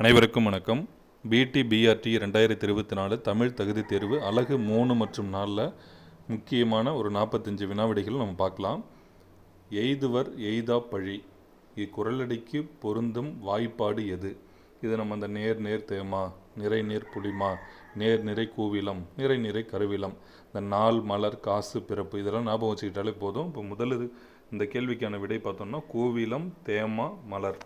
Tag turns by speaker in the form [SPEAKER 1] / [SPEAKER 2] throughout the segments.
[SPEAKER 1] அனைவருக்கும் வணக்கம். பிடி பிஆர்டி ரெண்டாயிரத்தி இருபத்தி நாலு தமிழ் தகுதி தேர்வு அழகு மூணு மற்றும் நாலில் முக்கியமான ஒரு நாற்பத்தஞ்சு வினாவிடைகள் நம்ம பார்க்கலாம். எய்துவர் எய்தா பழி. இக்குரலடிக்கு பொருந்தும் வாய்ப்பாடு எது? இது நம்ம அந்த நேர் நேர் தேமா நிறை நேர் புளிமா நேர் நிறை கூவிலம் நிறை நிறை கருவிலம் இந்த நாள் மலர் காசு பிறப்பு இதெல்லாம் ஞாபகம் வச்சுக்கிட்டாலே போதும். இப்போ முதல் இந்த கேள்விக்கான விடை பார்த்தோம்னா கூவிலம் தேமா மலர்.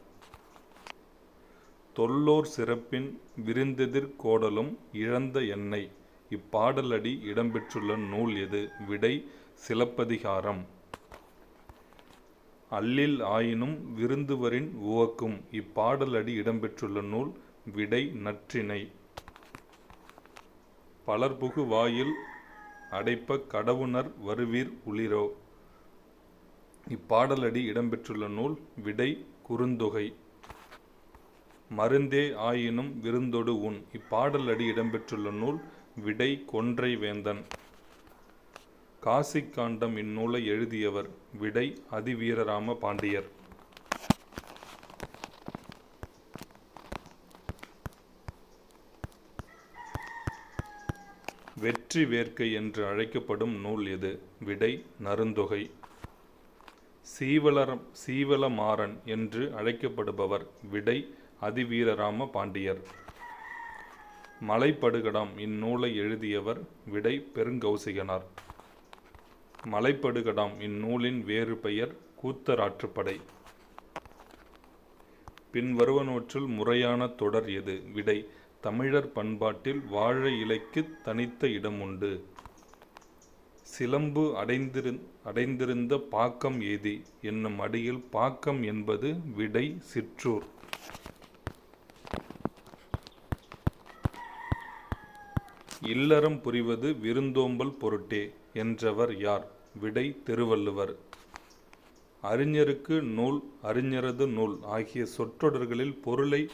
[SPEAKER 1] தொல்லோர் சிறப்பின் விருந்தெதிர் கோடலும் இழந்த எண்ணெய் இப்பாடலடி இடம்பெற்றுள்ள நூல் எது? விடை சிலப்பதிகாரம். அல்லில் ஆயினும் விருந்துவரின் உவக்கும் இப்பாடலடி இடம்பெற்றுள்ள நூல் விடை நற்றினை. பலர்புகு வாயில் அடைப்ப கடவுணர் வருவீர் உளிரோ. இப்பாடலடி இடம்பெற்றுள்ள நூல் விடை குறுந்தொகை. மருந்தே ஆயினும் விருந்தொடு உன். இப்பாடல் அடி இடம்பெற்றுள்ள நூல் விடை கொன்றை வேந்தன். காசிக்காண்டம் இந்நூலை எழுதியவர் விடை அதிவீரராம பாண்டியர். வெற்றி வேர்க்கை என்று அழைக்கப்படும் நூல் எது? விடை நருந்தொகை சீவலரம் சீவலமாறன் என்று அழைக்கப்படுபவர் விடை அதிவீரராம பாண்டியர். மலைப்படுகடாம் இந்நூலை எழுதியவர் விடை பெருங்கௌசிகனார். மலைப்படுகடாம் இந்நூலின் வேறு பெயர் கூத்தராற்றுப்படை. பின்வருவனோற்றில் முறையான தொடர் எது? விடை தமிழர் பண்பாட்டில் வாழை இலைக்கு தனித்த இடம் உண்டு. சிலம்பு அடைந்திரு அடைந்திருந்த பாக்கம் ஏதி என்னும் அடியில் பாக்கம் என்பது விடை சிற்றூர். இல்லறம் புரிவது விருந்தோம்பல் பொருட்டே என்றவர் யார்? விடை திருவள்ளுவர். அறிஞருக்கு நூல் அறிஞரது நூல் ஆகிய சொற்றொடர்களில் பொருளை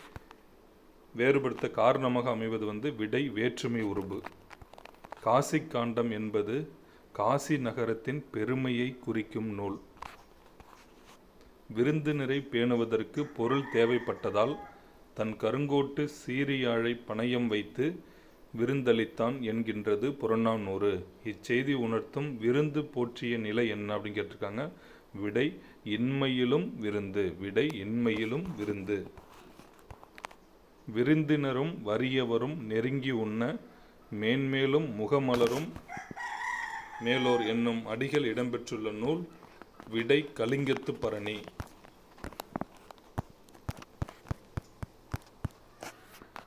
[SPEAKER 1] வேறுபடுத்த காரணமாக அமைவது வந்து விடை வேற்றுமை உருபு காசிக் காண்டம் என்பது காசி நகரத்தின் பெருமையை குறிக்கும் நூல். விருந்தினரை பேணுவதற்கு பொருள் தேவைப்பட்டதால் தன் கருங்கோட்டு சீரியாழை பணயம் வைத்து விருந்தளித்தான் என்கின்றது புறநானூறு. இச்செய்தி உணர்த்தும் விருந்து போற்றிய நிலை என்ன அப்படின்னு கேட்டிருக்காங்க. விடை இன்மையிலும் விருந்து விடை இன்மையிலும் விருந்து. விருந்தினரும் வறியவரும் நெருங்கி உண்ண மேன்மேலும் முகமலரும் மேலோர் என்னும் அடிகள் இடம்பெற்றுள்ள நூல் விடை கலிங்கத்து பரணி.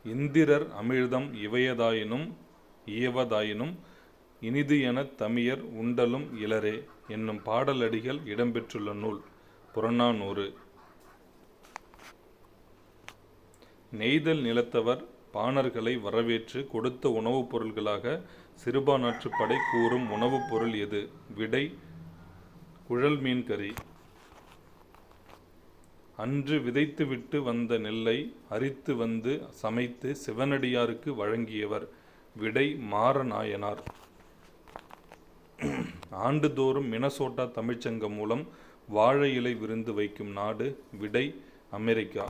[SPEAKER 1] இந்திரர் அமிழ்தம் இவையதாயினும் இயவதாயினும் இனிது எனத் தமியர் உண்டலும் இளரே என்னும் பாடலடிகள் இடம்பெற்றுள்ள நூல் புறநானூறு. நெய்தல் நிலத்தவர் பாணர்களை வரவேற்று கொடுத்த உணவுப் பொருள்களாக சிறுபானாற்றுப்படை கூறும் உணவுப் பொருள் எது? விடை குழல் மீன் கறி அன்று விதைத்துவிட்டு வந்த நெல்லை அரித்து வந்து சமைத்து சிவனடியாருக்கு வழங்கியவர் விடை மாறநாயனார் ஆண்டுதோறும் மினசோட்டா தமிழ்ச்சங்கம் மூலம் வாழை இலை விருந்து வைக்கும் நாடு விடை அமெரிக்கா.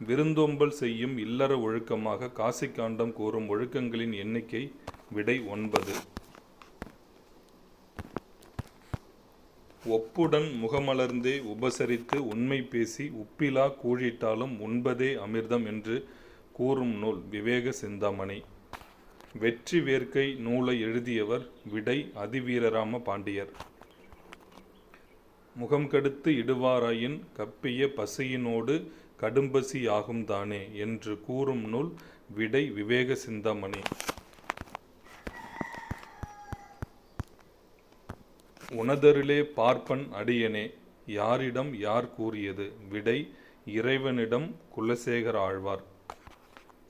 [SPEAKER 1] விருந்தோம்பல் செய்யும் இல்லற ஒழுக்கமாக காசிக்காண்டம் கூறும் ஒழுக்கங்களின் எண்ணிக்கை விடை ஒன்பது. ஒப்புடன் முகமலர்ந்தே உபசரித்து உண்மை பேசி உப்பிலா கூழிட்டாலும் உண்பதே அமிர்தம் என்று கூறும் நூல் விவேக சிந்தாமணி. வெற்றி வேர்க்கை நூலை எழுதியவர் விடை அதிவீரராம பாண்டியர். முகம் கடுத்து இடுவாராயின் கப்பிய பசியினோடு கடும்பசி ஆகும் தானே என்று கூறும் நூல் விடை விவேக சிந்தாமணி. உனதருளே பார்ப்பன் அடியனே யாரிடம் யார் கூறியது? விடை இறைவனிடம் குலசேகர ஆழ்வார்.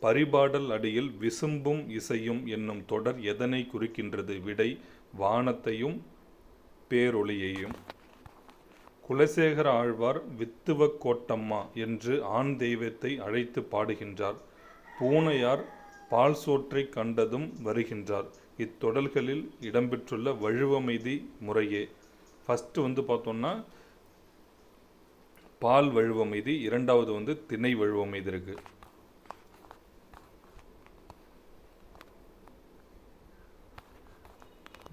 [SPEAKER 1] பரிபாடல் அடியில் விசும்பும் இசையும் என்னும் தொடர் எதனை குறிக்கின்றது? விடை வானத்தையும் பேரொளியையும். குலசேகர ஆழ்வார் வித்துவ கோட்டம்மா என்று ஆண் தெய்வத்தை அழைத்து பாடுகின்றார். பூனையார் பால் சோற்றை கண்டதும் வருகின்றார். இத்தொடல்களில் இடம்பெற்றுள்ள வழுவமைதி முறையே. ஃபஸ்ட்டு வந்து பார்த்தோம்னா பால் வழுவமைதி இரண்டாவது வந்து திணை வழுவமைதி இருக்கு.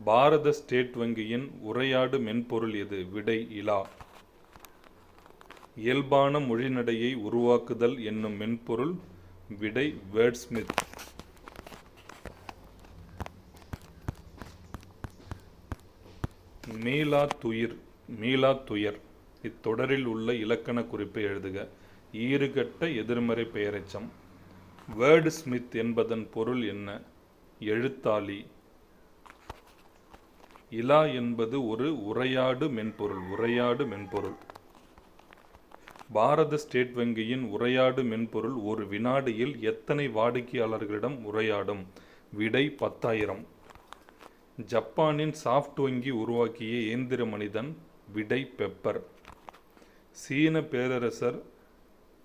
[SPEAKER 1] பாரத ஸ்டேட் வங்கியின் உரையாடு மென்பொருள் எது? விடை இலா. இயல்பான மொழிநடையை உருவாக்குதல் என்னும் மென்பொருள் விடை வேர்ட்ஸ்மித். மீளா துயிர் மீளா துயர் இத்தொடரில் உள்ள இலக்கண குறிப்பை எழுதுக. ஈறுகட்ட எதிர்மறை பெயரெச்சம். வேர்டு ஸ்மித் என்பதன் பொருள் என்ன? எழுத்தாளி. இலா என்பது ஒரு உரையாடு மென்பொருள் உரையாடு மென்பொருள். பாரத ஸ்டேட் வங்கியின் உரையாடு மென்பொருள் ஒரு வினாடியில் எத்தனை வாடிக்கையாளர்களிடம் உரையாடும்? விடை பத்தாயிரம். ஜப்பானின் சாஃப்ட் வங்கி உருவாக்கிய இயந்திர மனிதன் விடை பெப்பர். சீன பேரரசர்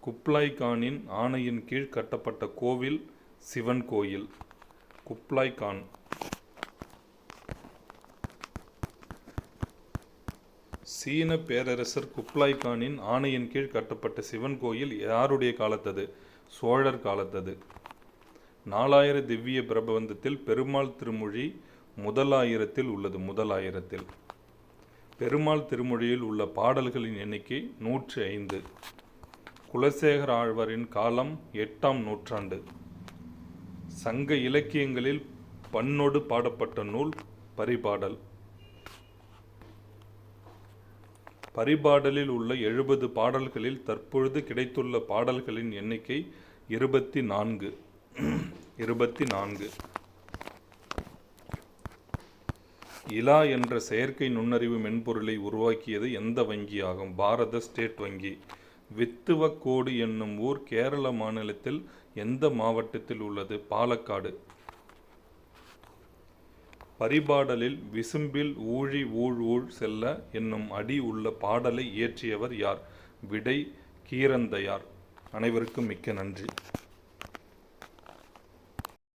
[SPEAKER 1] குப்லாய் கானின் ஆணையின் கீழ் கட்டப்பட்ட கோவில் சிவன் கோயில். குப்லாய் கான் சீன பேரரசர் குப்லாய் கானின் ஆணையின் கீழ் கட்டப்பட்ட சிவன் கோயில் யாருடைய காலத்தது? சோழர் காலத்தது. நாலாயிர திவ்ய பிரபந்தத்தில் பெருமாள் திருமொழி முதலாயிரத்தில் உள்ளது முதலாயிரத்தில். பெருமாள் திருமொழியில் உள்ள பாடல்களின் எண்ணிக்கை நூற்றி ஐந்து. குலசேகர ஆழ்வாரின் காலம் எட்டாம் நூற்றாண்டு. சங்க இலக்கியங்களில் பண்ணோடு பாடப்பட்ட நூல் பரிபாடல். பரிபாடலில் உள்ள எழுபது பாடல்களில் தற்பொழுது கிடைத்துள்ள பாடல்களின் எண்ணிக்கை இருபத்தி நான்கு. இருபத்தி நான்கு. இலா என்ற செயற்கை நுண்ணறிவு மென்பொருளை உருவாக்கியது எந்த வங்கியாகும்? பாரத ஸ்டேட் வங்கி. வித்துவக்கோடு என்னும் ஊர் கேரள மாநிலத்தில் எந்த மாவட்டத்தில் உள்ளது? பாலக்காடு. பரிபாடலில் விசும்பில் ஊழி ஊழ் ஊழ் செல்ல என்னும் அடி உள்ள பாடலை இயற்றியவர் யார்? விடை கீரந்தையார். அனைவருக்கும் மிக்க நன்றி.